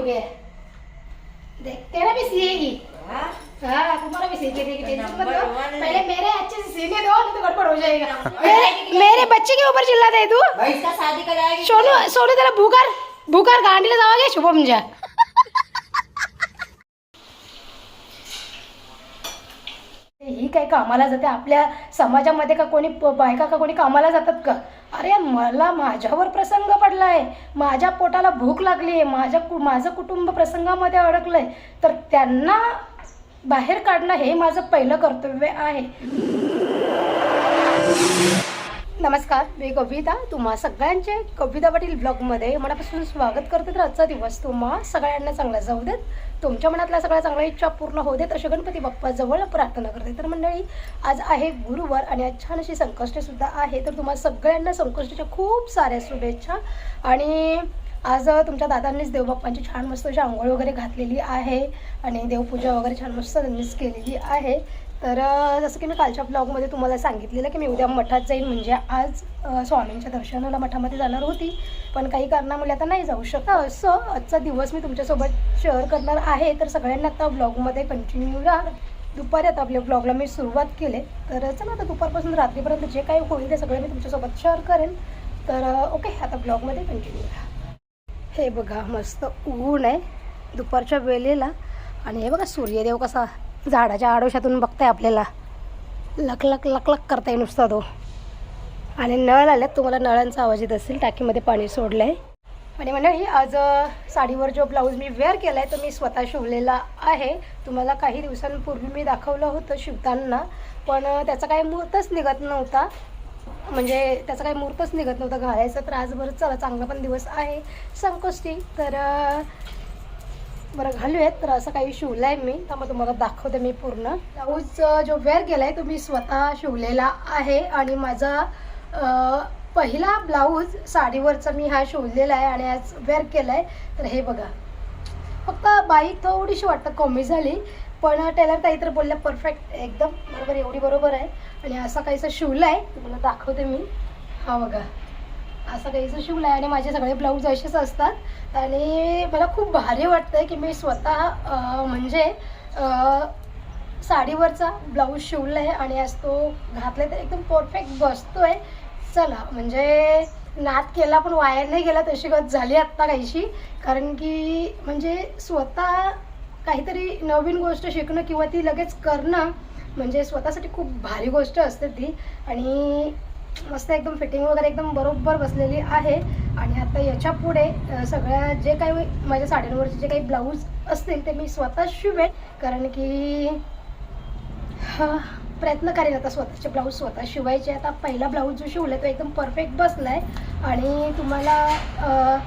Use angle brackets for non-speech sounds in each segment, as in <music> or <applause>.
हो गया देख तेरा भी सिएगी हाँ? हाँ तुम्हारा भी सीखे देगी टेंशन मत लो। पहले मेरे अच्छे से सीने दो नहीं तो गड़बड़ हो जाएगा मेरे मेरे बच्चे के ऊपर चिल्लाते है तू इसका शादी कराएगी सोनू सोनू त्याला भूकर भूकर गांडीला जावा गे शुभमच्या ही काही कामाला जाते आपल्या समाजामध्ये का कोणी बायका का कोणी कामाला जातात का अरे मला माझ्यावर प्रसंग पडलाय. माझ्या पोटाला भूक लागली आहे माझ्या कु माझं कुटुंब प्रसंगामध्ये अडकलंय. तर त्यांना बाहेर काढणं हे माझं पहिलं कर्तव्य आहे. नमस्कार मी कविता. तुम्हा सगळ्यांचे कविता पाटील ब्लॉगमध्ये मनापासून स्वागत करते. तर आजचा दिवस तुम्हा सगळ्यांना चांगला जाऊ देत. तुमच्या मनातल्या सगळ्या चांगल्या इच्छा पूर्ण होऊ देत अशा गणपती बाप्पाजवळ प्रार्थना करते. तर मंडळी आज आहे गुरुवार आणि आज छान अशी संकष्टीसुद्धा आहे. तर तुम्हा सगळ्यांना संकष्टीच्या खूप साऱ्या शुभेच्छा. आणि आज तुमच्या दादांनीच देवबाप्पांची छान मस्त अशी आंघोळ वगैरे घातलेली आहे. आणि देवपूजा वगैरे छान मस्त त्यांनीच केलेली आहे. तर जसं की मी कालच्या ब्लॉगमध्ये तुम्हाला सांगितलेलं की मी उद्या मठात जाईन. म्हणजे आज स्वामींच्या दर्शनाला मठामध्ये जाणार होती. पण काही कारणामुळे आता नाही जाऊ शकत. असं आजचा दिवस मी तुमच्यासोबत शेअर करणार आहे. तर सगळ्यांना आता ब्लॉगमध्ये कंटिन्यू राहा दुपारी आता आपल्या ब्लॉगला मी सुरुवात केले. तर चला आता दुपारपासून रात्रीपर्यंत जे काही होईल ते सगळं मी तुमच्यासोबत शेअर करेन. तर ओके आता ब्लॉगमध्ये कंटिन्यू राहा हे बघा मस्त ऊन आहे. दुपारच्या वेळेला. आणि हे बघा सूर्यदेव कसा झाडाच्या आडोशातून बघताय आपल्याला. लक लक लक लक करताय नुसता तो. आणि नळ आल्यात तुम्हाला नळांचा आवाज येत असेल टाकीमध्ये पाणी सोडलं आहे आणि मंडळी आज साडीवर जो ब्लाऊज मी वेअर केला आहे तो मी स्वतः शिवलेला आहे. तुम्हाला काही दिवसांपूर्वी मी दाखवलं होतं शिवताना पण त्याचा काही मुहूर्तच निघत नव्हता. म्हणजे त्याचा काही मुहूर्तच निघत नव्हता. घालायचा तर आजभर चला चांगला पण दिवस आहे. संकोष्टी. तर बरं घालूयात. तर असं काही शिवलं आहे मी. तर मग तुम्हाला दाखवते मी पूर्ण. ब्लाऊज जो वेअर केला आहे तो मी स्वतः शिवलेला आहे. आणि माझा पहिला ब्लाऊज साडीवरचा मी हा शिवलेला आहे आणि आज वेअर केला आहे तर हे बघा. फक्त बाई थोडीशी वाटतं कमी झाली पण टेलर ताई तर बोलल्या परफेक्ट एकदम बरोबर एवढी बरोबर आहे. आणि असं काहीसं शिवलं आहे तुम्हाला दाखवते मी. हा बघा. असं काहीचं शिवलं आहे आणि माझे सगळे ब्लाऊज असेच असतात. आणि मला खूप भारी वाटतं आहे की मी स्वतः म्हणजे साडीवरचा ब्लाऊज शिवला आहे आणि आज तो घातला तर एकदम परफेक्ट बसतो आहे चला म्हणजे नाद केला पण वायर नाही गेला तशी गत झाली आत्ता काहीशी. कारण की म्हणजे स्वतः काहीतरी नवीन गोष्ट शिकणं किंवा ती लगेच करणं म्हणजे स्वतःसाठी खूप भारी गोष्ट असते ती. आणि मस्त एकदम फिटिंग वगैरे एकदम बरोबर बसलेली आहे. आणि आता याच्यापुढे सगळ्या जे काही माझ्या साड्यांवरचे जे काही ब्लाऊज असतील ते मी स्वतः शिवेन. कारण की प्रयत्न करेन आता स्वतःचे ब्लाऊज स्वतः शिवायचे. आता पहिला ब्लाऊज जो शिवला तो एकदम परफेक्ट बसला आहे आणि तुम्हाला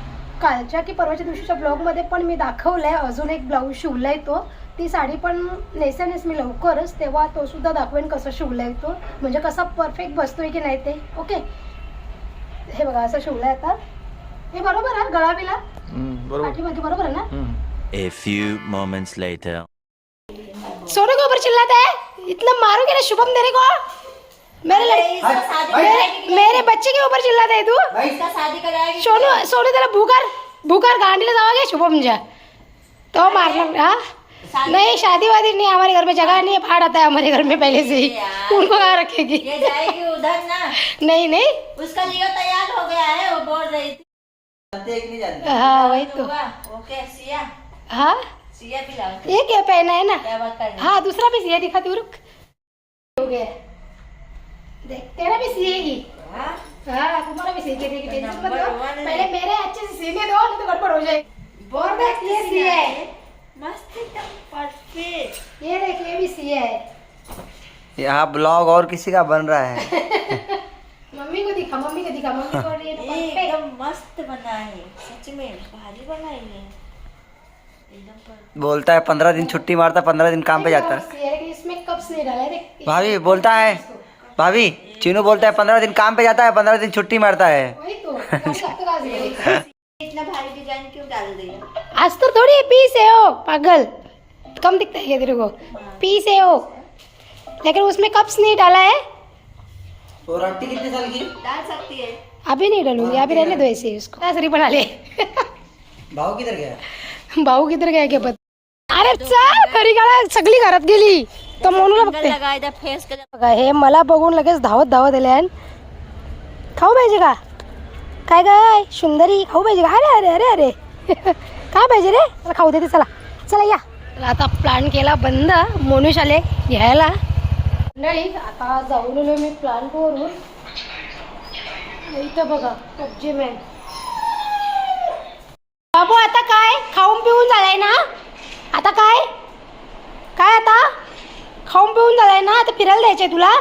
कालच्या की परवाच्या दिवशीच्या ब्लॉगमध्ये पण मी दाखवलं आहे अजून एक ब्लाऊज शिवला आहे तो. ती साडी पण नेसेनेस मी लवकरच तेव्हा तो सुद्धा दाखवेन कसं शिवला आहे तो. म्हणजे कसा परफेक्ट बसतोय की नाही ते. ओके हे बघा असं शिवलं आहे आता. हे बरोबर आहे गळा बिला बरोबर. पाठीमागे बरोबर आहे ना. A few moments later. Sonu के ऊपर चिल्लाता? है इतना मारोगे ना शुभम तेरे को? मेरे लड़के इसका शादी मेरे, मेरे बच्चे के ऊपर चिल्लाता है तू इसका शादी कराएगी सोनू सोनू त्याला भूकर भूकर गांडीला जाओगे शुभम जा तो मारना हाँ? नहीं शादी वादी नहीं हमारे घर में जगह नहीं है भाड़ आता है हमारे घर में पहले से ही। उनको कहाँ रखेगी? ये जाएगी उधर ना। नहीं नहीं। उसका लियो तैयार हो गया है वो बोल रही थी। हाँ वही तो। ओके सिया। हाँ? सिया पिलाओ ये क्या पहना है ना? रही हाँ? दूसरा भी सिया दिखाती हूँ रुक। हो गया। देख तेरा भी सिएगी हाँ? हाँ? तुम्हारा भी सीखे देगी टेंशन मत लो पहले मेरे अच्छे से सीने दो नहीं तो गड़बड़ हो जाएगी। देख ये सिया है। है मस्त एकदम परफेक्ट ये देख ये भी सिया है। यहाँ ब्लॉग और किसी का बन रहा है? <laughs> मम्मी को दिखा मम्मी को दिखा मम्मी को ये तो। एकदम मस्त बना है सच में भारी बनाई है बोलता है पंद्रह दिन छुट्टी मारता पंद्रह दिन काम पे जाता। है है, इसमें कप्स नहीं डाला है भाभी बोलता है। भाभी चीनू बोलता है पंद्रह दिन काम पे जाता है पंद्रह दिन छुट्टी मारता है। वही तो कब? <laughs> इतना भारी डिज़ाइन क्यों डाल दिया? आज तो थोड़ी पीस है हो पागल. कम दिखता है तेरे को? पीस है हो. लेकिन उसमें कप्स नहीं डाला है। और आंटी कितने साल की? डाल सकती है। अभी नहीं डालूंगी अभी रहने दो ऐसे उसको। नर्सरी बना ले। भाव किधर गया? भाऊ किती काय के पत? अरे चल घरी गाळा सगळी घरात गेली। तर मोनूला बघते। लगाए दा फेस के बघा हे मला बघून लगेच धावत धावत आले खाऊ पाहिजे का? काय काय सुंदरी खाऊ पाहिजे का? अरे अरे अरे अरे. <laughs> काय पाहिजे रे? मला खाऊ देते चला. चला या. तर आता प्लॅन केला बंद. मोनुष आले घ्यायला. मंडळी आता जाऊन आलो मी प्लांटवरून इथं बघा पबजी मॅन बाबू आता काय? खाऊन पिऊन झालाय ना? आता काय? काय आता? खाऊन पिऊन झालाय ना? आता फिरायला द्यायचंय तुला?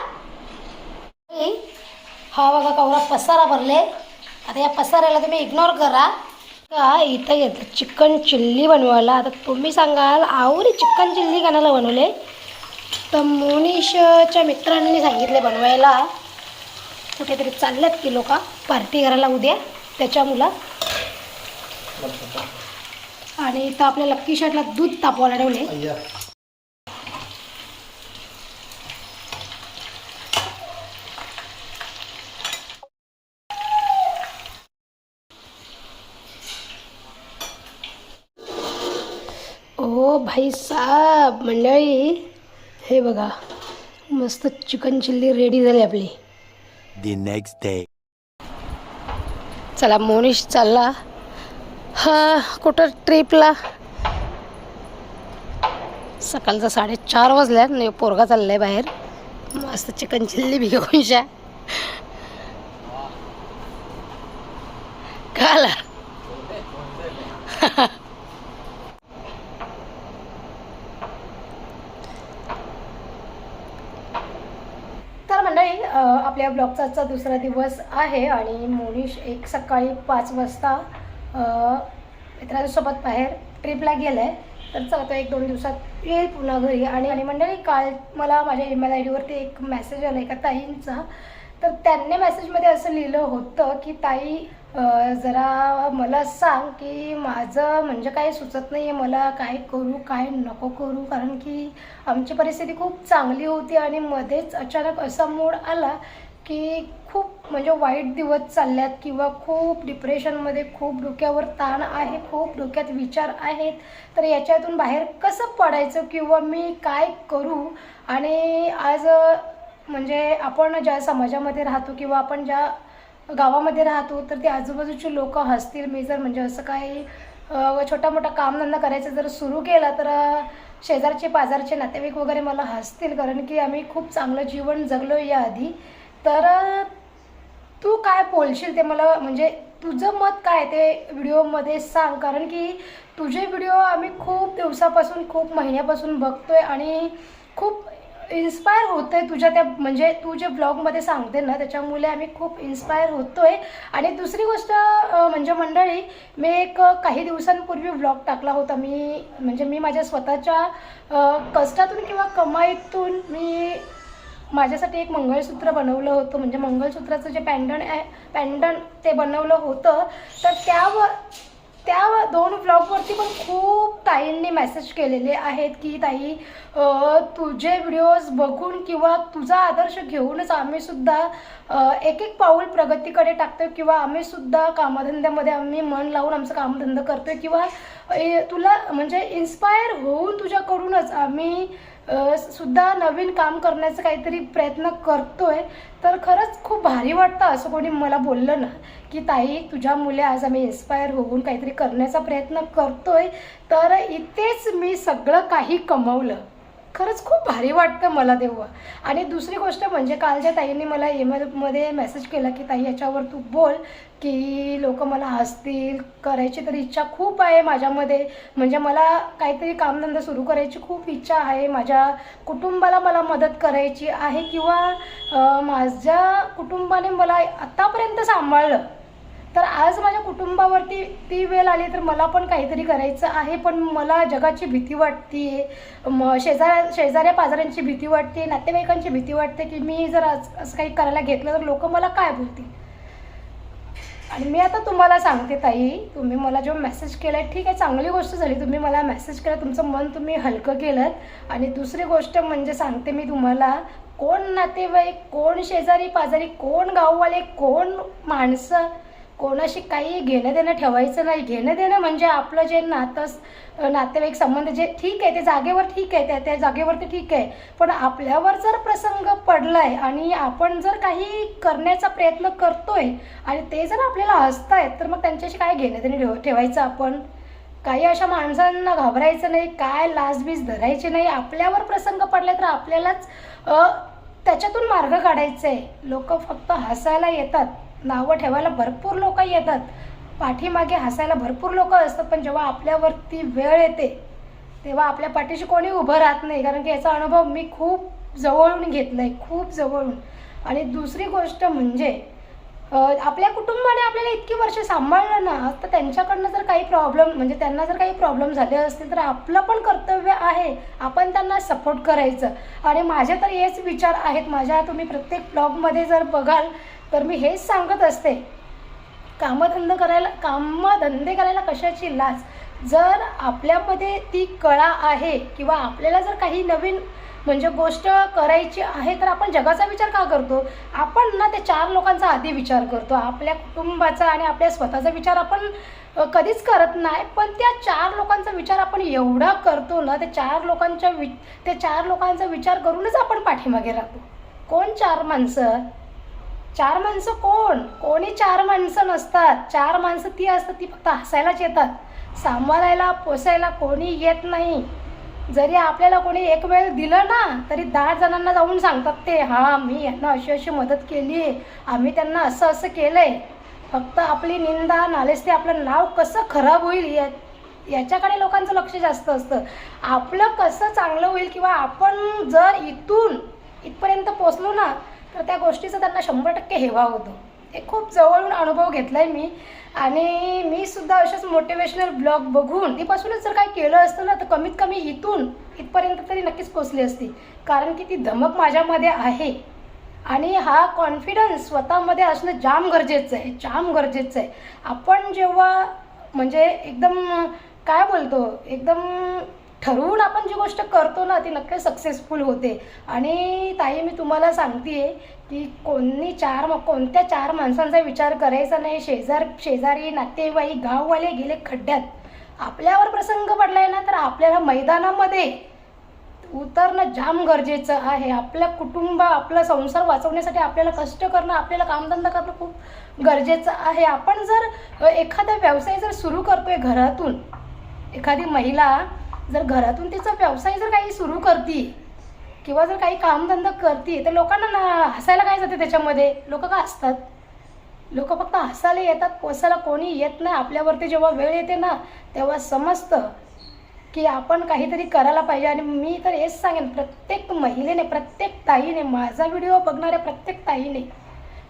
हा बघा कवरा पसारा भरले. आता या पसाऱ्याला तुम्ही इग्नोर करा. का इथं घेतलं चिकन चिल्ली बनवायला. आता तुम्ही सांगाल आवरी चिकन चिल्ली कानाला बनवले? तर मोनिशच्या मित्रांनी सांगितले बनवायला. कुठेतरी चालल्यात की लोक? पार्टी करायला उद्या. त्याच्या मुला. आणि इथं आपल्या लक्की शर्टला दूध तापवायला ठेवले ओ भाई साहेब मंडळी. हे बघा मस्त चिकन चिल्ली रेडी झाली आपली. The next day. चला मोनिश चालला. हा कुठं ट्रिपला सकाळचा साडेचार वाजल्यात नाही पोरगा चाललाय बाहेर. मस्त चिकन चिल्ली बी घेऊन शा काला तर मंडळी अ, आपल्या ब्लॉगचा आजचा दुसरा दिवस आहे आणि मोनिश एक सकाळी पाच वाजता मित्रांसोबत बाहेर ट्रिपला गेलं आहे तर चला तो एक दोन दिवसात येईल पुन्हा घरी. आणि आणि मंडळी काल मला माझ्या ईमेल आय डीवरती एक मेसेज आला एका ताईंचा? तर त्यांनी मेसेजमध्ये असं लिहिलं होतं की ताई जरा मला सांग की माझं म्हणजे काय सुचत नाही आहे मला. काय करू काय नको करू? कारण की आमची परिस्थिती खूप चांगली होती आणि मध्येच अचानक असा मूड आला की खूप म्हणजे वाईट दिवस चालल्यात किंवा खूप डिप्रेशनमध्ये खूप डोक्यावर ताण आहे खूप डोक्यात विचार आहेत तर याच्यातून बाहेर कसं पडायचं किंवा मी काय करू? आणि आज म्हणजे आपण ज्या समाजामध्ये राहतो किंवा आपण ज्या गावामध्ये राहतो तर ते आजूबाजूचे लोक हसतील. मी जर म्हणजे असं काही छोटा मोठा कामधंदा करायचं जर सुरू केला तर शेजारचे पाजारचे नातेवाईक वगैरे मला हसतील. कारण की आम्ही खूप चांगलं जीवन जगलो याआधी. तर तू काय बोलशील ते मला म्हणजे तुझं मत काय ते व्हिडिओमध्ये सांग. कारण की तुझे व्हिडिओ आम्ही खूप दिवसापासून खूप महिन्यापासून बघतोय आणि खूप इन्स्पायर होतोय तुझ्या त्या म्हणजे तू जे ब्लॉगमध्ये सांगते ना त्याच्यामुळे आम्ही खूप इन्स्पायर होतोय. आणि दुसरी गोष्ट म्हणजे मंडळी मी एक काही दिवसांपूर्वी ब्लॉग टाकला होता. मी म्हणजे मी माझ्या स्वतःच्या कष्टातून किंवा कमाईतून मी माझ्यासाठी एक मंगळसूत्र बनवलं होतं. म्हणजे मंगळसूत्राचं जे पॅन्डन आहे पॅन्डन ते बनवलं होतं. तर त्यावर त्या दोन ब्लॉगवरती पण खूप ताईंनी मेसेज केलेले आहेत की ताई तुझे व्हिडिओज बघून किंवा तुझा आदर्श घेऊनच आम्ही सुद्धा एक एक पाऊल प्रगतीकडे टाकतोय किंवा आम्ही सुद्धा कामधंद्यामध्ये आम्ही मन लावून आमचं कामधंदा करतोय किंवा तुला म्हणजे इन्स्पायर होऊन तुझ्याकडूनच आम्ही सुद्धा नवीन काम करण्याचा काहीतरी प्रयत्न करतोय. तर खरंच खूप भारी वाटतं असं कोणी मला बोललं ना की ताई तुझ्या मुले आज आम्ही इन्स्पायर होऊन काहीतरी करण्याचा प्रयत्न करतोय. तर इथेच मी सगळं काही कमवलं. खरंच खूप भारी वाटतं मला तेव्हा. आणि दुसरी गोष्ट म्हणजे कालच्या ताईंनी मला ईमेलमध्ये मेसेज केला की ताई याच्यावर तू बोल की लोक मला हसतील करायची तर इच्छा खूप आहे माझ्यामध्ये. म्हणजे मला काहीतरी कामधंदा सुरू करायची खूप इच्छा आहे. माझ्या कुटुंबाला मला मदत करायची आहे किंवा माझ्या कुटुंबाने मला आत्तापर्यंत सांभाळलं. तर आज माझ्या कुटुंबावरती ती वेळ आली तर मला पण काहीतरी करायचं आहे पण मला जगाची भीती वाटते. म शेजाऱ्या शेजाऱ्या पाजाऱ्यांची भीती वाटते नातेवाईकांची भीती वाटते की मी जर आज असं काही करायला घेतलं तर लोक मला काय बोलतील? आणि मी आता तुम्हाला सांगते ताई तुम्ही मला जो मेसेज केला आहे ठीक आहे चांगली गोष्ट झाली. तुम्ही मला मेसेज केला तुमचं मन तुम्ही हलकं केलं आणि दुसरी गोष्ट म्हणजे सांगते मी तुम्हाला कोण नातेवाईक कोण शेजारी पाजारी कोण गाववाले कोण माणसं कोणाशी काही घेणं देणं ठेवायचं नाही. घेणं देणं म्हणजे आपलं जे नातं नातेवाईक संबंध जे ठीक आहे ते जागेवर ठीक आहे त्या त्या जागेवरती ठीक आहे. पण आपल्यावर जर प्रसंग पडला आहे आणि आपण जर काही करण्याचा प्रयत्न करतोय आणि ते जर आपल्याला हसत आहेत तर मग त्यांच्याशी काय घेणं देणं ठेव ठेवायचं आपण? काही अशा माणसांना घाबरायचं नाही काय लाजबीज धरायची नाही. आपल्यावर प्रसंग पडले तर आपल्यालाच त्याच्यातून मार्ग काढायचा आहे लोक फक्त हसायला येतात. नावं ठेवायला भरपूर लोक येतात. पाठीमागे हसायला भरपूर लोक असतात पण जेव्हा आपल्यावरती वेळ येते तेव्हा आपल्या पाठीशी कोणी उभं राहत नाही. कारण की याचा अनुभव मी खूप जवळून घेतला आहे खूप जवळून. आणि दुसरी गोष्ट म्हणजे आपल्या कुटुंबाने आपल्याला इतकी वर्ष सांभाळलं ना तर त्यांच्याकडनं जर काही प्रॉब्लेम म्हणजे त्यांना जर काही प्रॉब्लेम झाले असतील तर आपलं पण कर्तव्य आहे आपण त्यांना सपोर्ट करायचं. आणि माझे तर हेच विचार आहेत. माझ्या तुम्ही प्रत्येक ब्लॉगमध्ये जर बघाल तर मी हेच सांगत असते. कामधंदे करायला कामधंदे करायला कशाची लाज? जर आपल्यामध्ये ती कळा आहे किंवा आपल्याला जर काही नवीन म्हणजे गोष्ट करायची आहे तर आपण जगाचा विचार का करतो? आपण ना ते चार लोकांचा आधी विचार करतो. आपल्या कुटुंबाचा आणि आपल्या स्वतःचा विचार आपण कधीच करत नाही. पण त्या चार लोकांचा विचार आपण एवढा करतो ना ते चार लोकांच्या वि ते चार लोकांचा विचार करूनच आपण पाठीमागे राहतो. कोण चार माणसं? चार माणसं कोण? कोणी चार माणसं नसतात. चार माणसं ती असतात ती फक्त हसायलाच येतात. सांभाळायला पोसायला कोणी येत नाही. जरी आपल्याला कोणी एक वेळ दिलं ना तरी दहा जणांना जाऊन सांगतात ते हां मी यांना अशी अशी मदत केली आहे. आम्ही त्यांना असं असं केलं आहे फक्त आपली निंदा नालेच ते आपलं नाव कसं खराब होईल या याच्याकडे लोकांचं लक्ष जास्त असतं. आपलं कसं चांगलं होईल किंवा आपण जर इथून इथपर्यंत पोचलो ना तर त्या गोष्टीचा त्यांना शंभर टक्के हेवा होतो. हे खूप जवळून अनुभव घेतला आहे मी. आणि मी सुद्धा असेच मोटिवेशनल ब्लॉग बघून तीपासूनच जर काही केलं असतं ना तर कमीत कमी इथून इथपर्यंत तरी नक्कीच पोचली असती. कारण की ती धमक माझ्यामध्ये आहे. आणि हा कॉन्फिडन्स स्वतःमध्ये असणं जाम गरजेचं आहे जाम गरजेचं आहे. आपण जेव्हा म्हणजे एकदम काय बोलतो एकदम ठरवून आपण जी गोष्ट करतो ना ती नक्की सक्सेसफुल होते. आणि ताई मी तुम्हाला सांगते की कोणी चार कोणत्या चार माणसांचा विचार करायचा नाही. शेजार शेजारी नातेवाईक गाववाले गेले खड्ड्यात. आपल्यावर प्रसंग पडलाय ना तर आपल्याला मैदानामध्ये उतरणं जाम गरजेचं आहे. आपल्या कुटुंब आपला संसार वाचवण्यासाठी आपल्याला कष्ट करणं आपल्याला कामधंदा करणं खूप गरजेचं आहे. आपण जर एखादा व्यवसाय जर सुरू करतोय घरातून एखादी महिला जर घरातून तिचा व्यवसाय जर काही सुरू करते किंवा जर काही कामधंदा करते तर लोकांना ना हसायला काय जाते त्याच्यामध्ये? लोक का असतात लोक फक्त हसायला येतात कोसायला कोणी येत नाही. आपल्यावरती जेव्हा वेळ येते ना तेव्हा समजतं की आपण काहीतरी करायला पाहिजे. आणि मी तर हेच सांगेन प्रत्येक महिलेने प्रत्येक ताईने माझा व्हिडिओ बघणाऱ्या प्रत्येक ताईने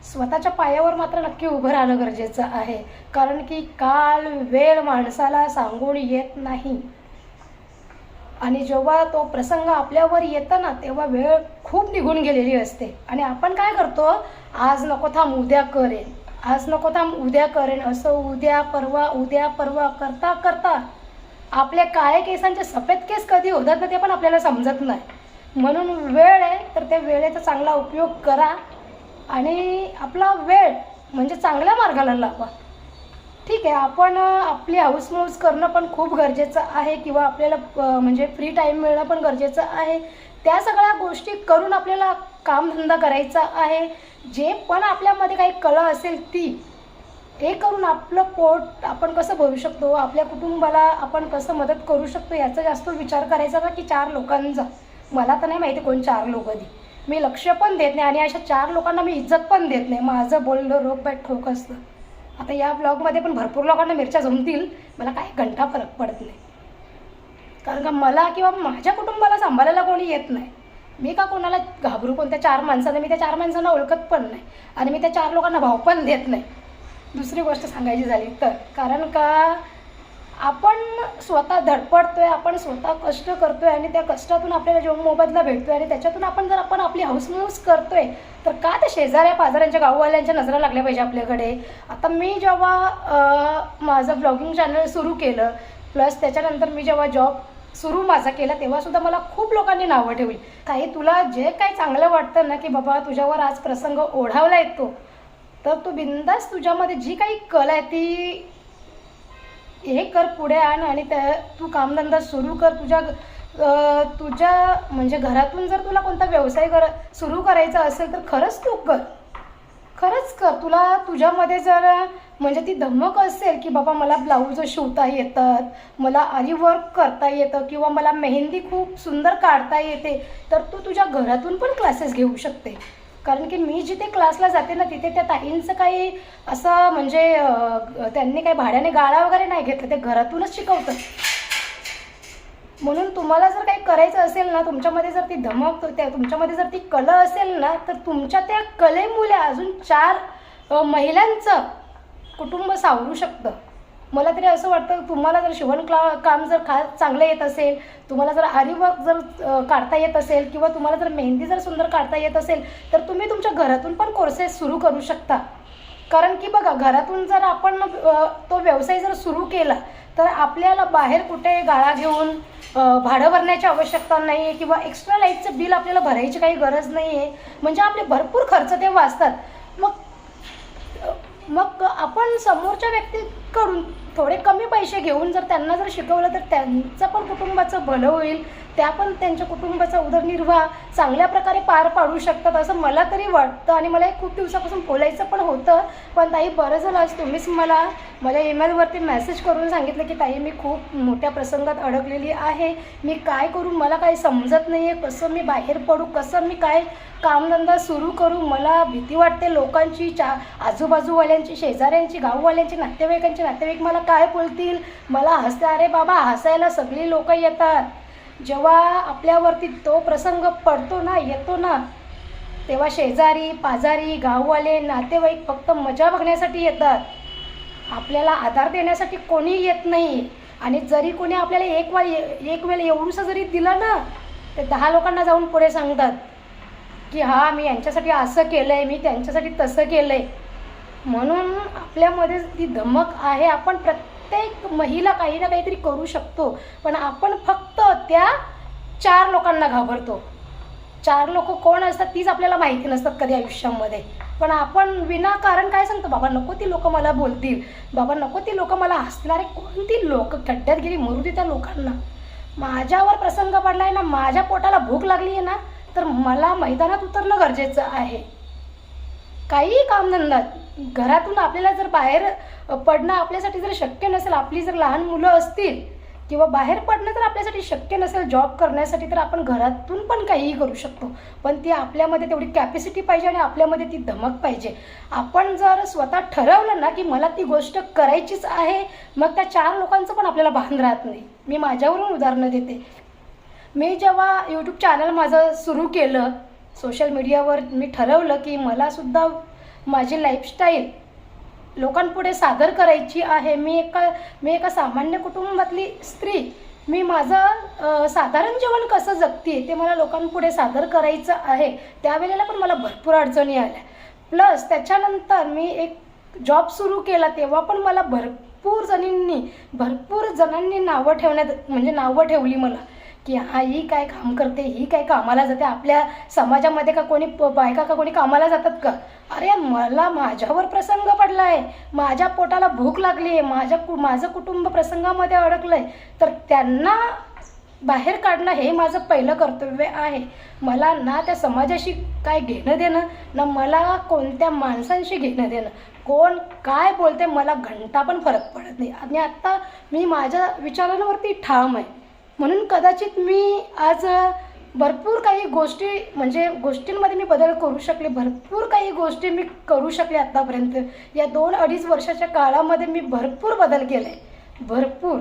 स्वतःच्या पायावर मात्र नक्की उभं राहणं गरजेचं आहे. कारण की काल वेळ माणसाला सांगून येत नाही. आणि जेव्हा तो प्रसंग आपल्यावर येतं ना तेव्हा वेळ खूप निघून गेलेली असते. आणि आपण काय करतो? आज नको थांब उद्या करेन. आज नको थांब उद्या करेन. असं उद्या परवा उद्या परवा करता करता आपल्या काळे केसांचे सफेद केस कधी होतात ना ते पण आपल्याला समजत नाही. म्हणून वेळ आहे तर त्या वेळेचा चांगला उपयोग करा. आणि आपला वेळ म्हणजे चांगल्या मार्गाला लावा. ठीक आहे आपण आपली आपली मूव्स करणं पण खूप गरजेचं आहे किंवा आपल्याला म्हणजे फ्री टाईम मिळणं पण गरजेचं आहे. त्या सगळ्या गोष्टी करून आपल्याला कामधंदा करायचा आहे. जे पण आपल्यामध्ये काही कला असेल ती हे करून आपलं पोट आपण कसं भरू शकतो? आपल्या कुटुंबाला आपण कसं मदत करू शकतो? याचा जास्त विचार करायचा ना की चार लोकांचा? मला तर नाही माहिती कोण चार लोक दी मी लक्ष पण देत नाही आणि अशा चार लोकांना मी इज्जत पण देत नाही. माझं बोलणं रोग बॅट ठोक असतं. आता या ब्लॉगमध्ये पण भरपूर लोकांना मिरच्या जमतील. मला काही घंटा फरक पडत नाही. कारण का मला किंवा माझ्या कुटुंबाला सांभाळायला कोणी येत नाही. मी का कोणाला घाबरू? कोणत्या चार माणसांना? मी त्या चार माणसांना ओळखत पण नाही. आणि मी त्या चार लोकांना भाव पण देत नाही. दुसरी गोष्ट सांगायची झाली तर. कारण का आपण स्वतः धडपडतोय आपण स्वतः कष्ट करतोय आणि त्या कष्टातून आपल्याला जेव्हा मोबदला भेटतोय आणि त्याच्यातून आपण जर आपण आपली हाऊसमौज करतोय तर का त्या शेजाऱ्या पाजाऱ्यांच्या गाववाल्यांच्या नजरा लागल्या पाहिजे आपल्याकडे? आता मी जेव्हा माझं ब्लॉगिंग चॅनल सुरू केलं प्लस त्याच्यानंतर मी जेव्हा जॉब सुरू माझा केला तेव्हासुद्धा मला खूप लोकांनी नावं ठेवली. काही तुला जे काही चांगलं वाटतं ना की बाबा तुझ्यावर आज प्रसंग ओढावला येतो तर तू बिंदास तुझ्यामध्ये जी काही कला आहे ती हे कर पुढे आण आणि त्या तू कामधंदा सुरू कर. तुझ्या तुझ्या म्हणजे घरातून जर तुला कोणता व्यवसाय कर सुरू करायचा असेल तर खरंच तू कर. खरंच कर. तुला तुझ्यामध्ये जर म्हणजे ती धमक असेल की बाबा मला ब्लाऊज शिवता येतात मला आरी वर्क करता येतं किंवा मला मेहंदी खूप सुंदर काढता येते तर तू तुझ्या घरातून पण क्लासेस घेऊ शकते. कारण की मी जिथे क्लासला जाते ना तिथे त्या ताईंचं काही असं म्हणजे त्यांनी काही भाड्याने गाळा वगैरे नाही घेतलं ते घरातूनच शिकवतं म्हणून तुम्हाला जर काही करायचं असेल ना तुमच्यामध्ये जर ती धमक त्या तुमच्यामध्ये जर ती कला असेल ना तर तुमच्या त्या कलेमुळे अजून चार महिलांचं कुटुंब सावरू शकतं. मला तरी असं वाटतं तुम्हाला जर शिवण क्ला काम जर खा चांगलं येत असेल तुम्हाला जर आरीवर्क जर काढता येत असेल किंवा तुम्हाला जर मेहंदी जर सुंदर काढता येत असेल तर तुम्ही तुमच्या घरातून पण कोर्सेस सुरू करू शकता. कारण की बघा घरातून जर आपण तो व्यवसाय जर सुरू केला तर आपल्याला बाहेर कुठे गाळा घेऊन भाडं भरण्याची आवश्यकता नाही आहे किंवा एक्स्ट्रा लाईटचं बिल आपल्याला भरायची काही गरज नाही आहे म्हणजे आपले भरपूर खर्च ते वाचतात. मग मग आपण समोरच्या व्यक्ती करून थोडे कमी पैसे घेऊन जर त्यांना जर शिकवलं तर त्यांचं पण कुटुंबाचं भलं होईल. त्या पण त्यांच्या कुटुंबाचा उदरनिर्वाह चांगल्या प्रकारे पार पाडू शकतात असं मला तरी वाटतं आणि मला हे खूप दिवसापासून बोलायचं पण होतं. पण ताई बरं झालं आज तुम्हीच मला माझ्या ईमेलवरती मेसेज करून सांगितलं की ताई मी खूप मोठ्या प्रसंगात अडकलेली आहे. मी काय करू? मला काही समजत नाही आहे कसं मी बाहेर पडू? कसं मी काय कामधंदा सुरू करू? मला भीती वाटते लोकांची चा आजूबाजूवाल्यांची शेजाऱ्यांची गाववाल्यांची नातेवाईकांची नातेवाईक मला काय बोलतील? मला हसते. अरे बाबा हसायला सगळी लोक येतात. जेव्हा आपल्यावरती तो प्रसंग पडतो ना येतो ना तेव्हा शेजारी पाजारी गाववाले नातेवाईक फक्त मजा बघण्यासाठी येतात. आपल्याला आधार देण्यासाठी कोणी येत नाही. आणि जरी कोणी आपल्याला एक वेळ एक वेळ एवढंसं जरी दिलं ना ते दहा लोकांना जाऊन पुढे सांगतात की हा मी यांच्यासाठी असं केलं आहे मी त्यांच्यासाठी तसं केलं आहे म्हणून आपल्यामध्ये ती धमक आहे आपण प्रत्येक महिला काही ना काहीतरी करू शकतो. पण आपण फक्त त्या चार लोकांना घाबरतो. चार लोक कोण असतात तीच आपल्याला माहिती नसतात कधी आयुष्यामध्ये. पण आपण विनाकारण काय सांगतो बाबा नको ती लोक मला बोलतील. बाबा नको ती लोक मला हसणारे कोणती लोक खड्ड्यात गेली मरू दे त्या लोकांना. माझ्यावर प्रसंग पडला आहे ना माझ्या पोटाला भूक लागली आहे ना तर मला मैदानात उतरणं गरजेचं आहे. काहीही कामधंदा घरातून आपल्याला जर बाहेर पडणं आपल्यासाठी जर शक्य नसेल आपली जर लहान मुलं असतील किंवा बाहेर पडणं जर आपल्यासाठी शक्य नसेल जॉब करण्यासाठी तर आपण घरातून पण काहीही करू शकतो. पण ती आपल्यामध्ये तेवढी कॅपॅसिटी पाहिजे आणि आपल्यामध्ये ती धमक पाहिजे. आपण जर स्वतः ठरवलं ना की मला ती गोष्ट करायचीच आहे मग त्या चार लोकांचं पण आपल्याला भान राहत नाही. मी माझ्यावरून उदाहरणं देते. मी जेव्हा यूट्यूब चॅनल माझं सुरू केलं सोशल मीडियावर मी ठरवलं की मलासुद्धा माझी लाईफस्टाईल लोकांपुढे सादर करायची आहे. मी एका मी एका सामान्य कुटुंबातली स्त्री. मी माझं साधारण जीवन कसं जगते ते मला लोकांपुढे सादर करायचं आहे. त्यावेळेला पण मला भरपूर अडचणी आल्या. प्लस त्याच्यानंतर मी एक जॉब सुरू केला तेव्हा पण मला भरपूर जणींनी भरपूर जणांनी नावं ठेवण्यात म्हणजे नावं ठेवली मला. की हा ही काय काम करते ही काय कामाला जाते? आपल्या समाजामध्ये का कोणी प- बायका का कोणी कामाला जातात का? अरे मला माझ्यावर प्रसंग पडला आहे माझ्या पोटाला भूक लागली आहे माझ्या कु माझं कुटुंब प्रसंगामध्ये अडकलं आहे तर त्यांना बाहेर काढणं हे माझं पहिलं कर्तव्य आहे. मला ना त्या समाजाशी काय घेणं देणं ना मला कोणत्या माणसांशी घेणं देणं. कोण काय बोलते मला घंटा पण फरक पडत नाही. आणि आत्ता मी माझ्या विचारांवरती ठाम आहे. म्हणून कदाचित मी आज भरपूर काही गोष्टी म्हणजे गोष्टींमध्ये मी बदल करू शकले भरपूर काही गोष्टी मी करू शकले आत्तापर्यंत या दोन अडीच वर्षाच्या काळामध्ये मी भरपूर बदल केले. भरपूर.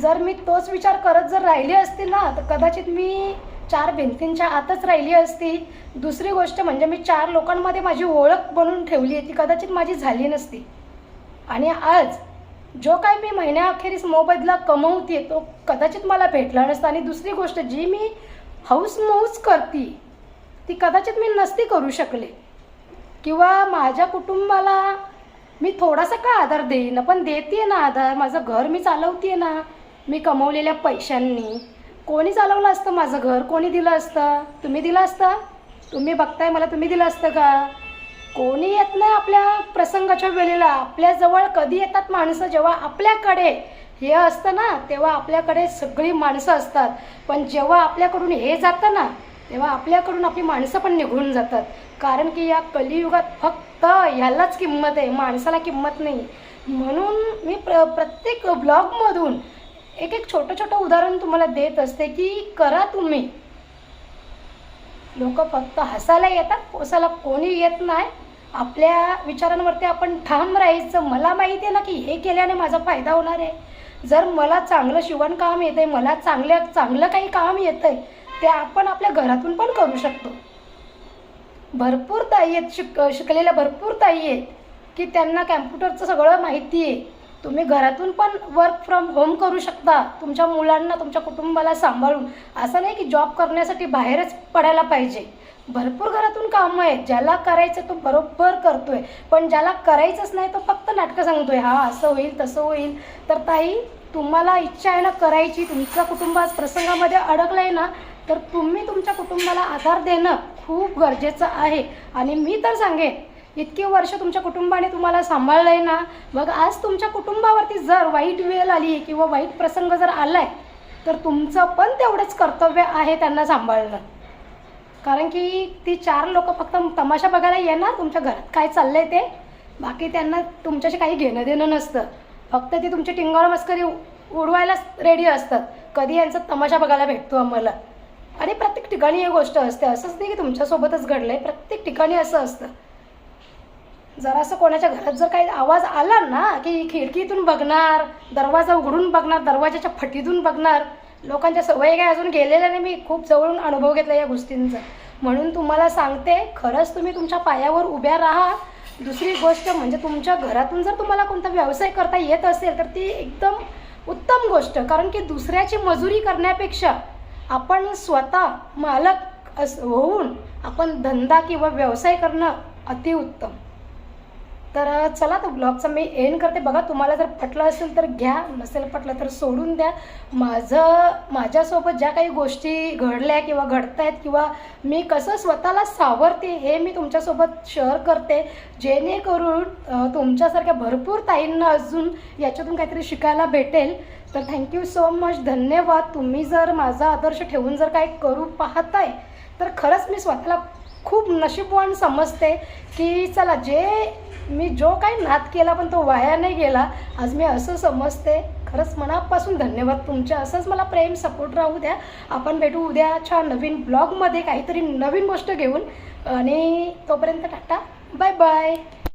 जर मी तोच विचार करत जर राहिली असती ना तर कदाचित मी चार भिंतींच्या आतच राहिली असती. दुसरी गोष्ट म्हणजे मी चार लोकांमध्ये माझी ओळख बनवून ठेवली आहे ती कदाचित माझी झाली नसती. आणि आज जो काय मी महिन्याअखेरीस मोबदला कमवते तो कदाचित मला भेटला नसता. आणि दुसरी गोष्ट जी मी हौस मौज करते ती कदाचित मी नसती करू शकले. किंवा माझ्या कुटुंबाला मी थोडासा का आधार देईन पण देते ना आधार. माझं घर मी चालवते ना मी कमवलेल्या पैशांनी. कोणी चालवलं असतं माझं घर? कोणी दिलं असतं? तुम्ही दिलं असतं? तुम्ही बघताय मला तुम्ही दिलं असतं का? कोणी येत नाही आपल्या प्रसंगाच्या वेळेला. आपल्याजवळ कधी येतात माणसं? जेव्हा आपल्याकडे हे असतं ना तेव्हा आपल्याकडे सगळी माणसं असतात. पण जेव्हा आपल्याकडून हे जातं ना तेव्हा आपल्याकडून आपली माणसं पण निघून जातात. कारण की या कलियुगात फक्त ह्यालाच किंमत आहे माणसाला किंमत नाही. म्हणून मी प्र प्रत्येक ब्लॉगमधून एक एक छोटं छोटं उदाहरण तुम्हाला देत असते की करा तुम्ही. लोक फक्त हसायला येतात पोसायला कोणी येत नाही. आपल्या विचारांवरती आपण ठाम राहायचं. मला माहिती आहे ना की हे केल्याने माझा फायदा होणार आहे. जर मला चांगलं शिवणकाम येतं आहे मला चांगल्या चांगलं काही काम येतं आहे ते आपण आपल्या घरातून पण करू शकतो. भरपूर ताई आहेत शिक शिकलेल्या भरपूर ताई आहेत की त्यांना कॅम्प्युटरचं सगळं माहिती आहे. तुम्ही घरातून पण वर्क फ्रॉम होम करू शकता. तुमच्या मुलांना तुमच्या कुटुंबाला सांभाळून. असं नाही की जॉब करण्यासाठी बाहेरच पडायला पाहिजे. भरपूर घरातून कामं आहेत. ज्याला करायचं तो बरोबर करतोय. पण ज्याला करायचंच नाही तो फक्त नाटकं सांगतोय. हा असं होईल तसं होईल. तर ताई तुम्हाला इच्छा आहे ना करायची? तुमचा कुटुंब आज प्रसंगामध्ये अडकलं आहे ना तर तुम्ही तुमच्या कुटुंबाला आधार देणं खूप गरजेचं आहे. आणि मी तर सांगेन इतकी वर्ष तुमच्या कुटुंबाने तुम्हाला सांभाळलं आहे ना मग आज तुमच्या कुटुंबावरती जर वाईट वेळ आली किंवा वाईट प्रसंग जर आलाय तर तुमचं पण तेवढंच कर्तव्य आहे त्यांना सांभाळणं. कारण की ती चार लोक फक्त तमाशा बघायला येणार तुमच्या घरात. काय चाललंय ते? बाकी त्यांना तुमच्याशी काही घेणं देणं नसतं. फक्त ती तुमची टिंगळ मस्करी उडवायला रेडी असतात. कधी यांचा तमाशा बघायला भेटतो आम्हाला. आणि प्रत्येक ठिकाणी ही गोष्ट असते. असंच नाही की तुमच्यासोबतच घडलं आहे प्रत्येक ठिकाणी असं असतं. जरासं कोणाच्या घरात जर काही आवाज आला ना की खिडकीतून बघणार दरवाजा उघडून बघणार दरवाजाच्या फटीतून बघणार लोकांच्या सवयी काय अजून गेलेल्या नाही मी खूप जवळून अनुभव घेतला या गोष्टींचा. म्हणून तुम्हाला सांगते खरंच तुम्ही तुमच्या पायावर उभ्या राहा. दुसरी गोष्ट म्हणजे तुमच्या घरातून जर तुम्हाला कोणता व्यवसाय करता येत असेल तर ती एकदम उत्तम गोष्ट. कारण की दुसऱ्याची मजुरी करण्यापेक्षा आपण स्वतः मालक अस होऊन आपण धंदा किंवा व्यवसाय करणं अतिउत्तम. तर चला तर ब्लॉगचा मी एंड करते. बघा तुम्हाला जर पटलं असेल तर घ्या. नसेल पटलं तर सोडून द्या. माझं माझ्यासोबत ज्या काही गोष्टी घडल्या किंवा घडत आहेत किंवा मी कसं स्वतःला सावरते हे मी तुमच्यासोबत शेअर करते. जेणेकरून तुमच्यासारख्या भरपूर ताईंना अजून याच्यातून काहीतरी शिकायला भेटेल. तर थँक्यू सो मच धन्यवाद. तुम्ही जर माझा आदर्श ठेवून जर काही करू पाहताय तर खरंच मी स्वतःला खूप नशीबवान समजते की चला जे मी जो काही नाद केला पण तो वाया नाही गेला आज मी असं समजते. खरंच मनापासून धन्यवाद तुमचे. असंच मला प्रेम सपोर्ट राहू द्या. आपण भेटू उद्या छान नवीन ब्लॉगमध्ये काहीतरी नवीन गोष्ट घेऊन. आणि तोपर्यंत टाटा. Bye bye